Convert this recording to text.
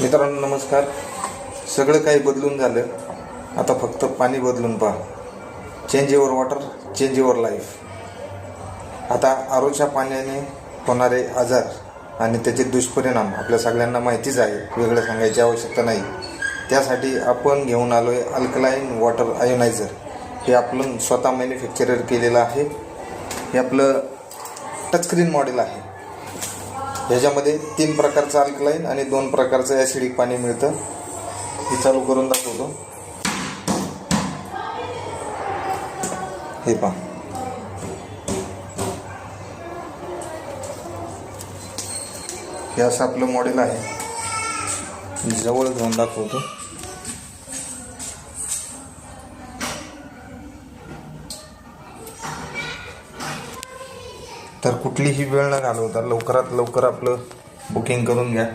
मित्रांनो नमस्कार. सगळं काही बदलून झालं. आता फक्त पाणी बदलून पहा. Change your water change your life आता आरोच्या पाण्याने होणारे आजार आणि त्याचे दुष्परिणाम आपल्या सगळ्यांना माहितीच आहे. वेगळं सांगायची आवश्यकता नाही. त्यासाठी आपण घेऊन आलो आहे अल्कलाईन वॉटर आयोनायझर हे आपलं स्वतः मॅन्युफॅक्चरर केलेलं आहे. हे आपलं टचस्क्रीन मॉडेल आहे. ह्याच्यामध्ये तीन प्रकारचं अल्कलाईन आणि दोन प्रकारचं ॲसिडिक पाणी मिळतं. हे चालू करून दाखवतो. हे पहा. हे असं आपलं मॉडेल आहे. जवळ घेऊन दाखवतो. तर कुठलीही वेळ न घालवता लवकरात लवकर आपलं बुकिंग करून घ्या.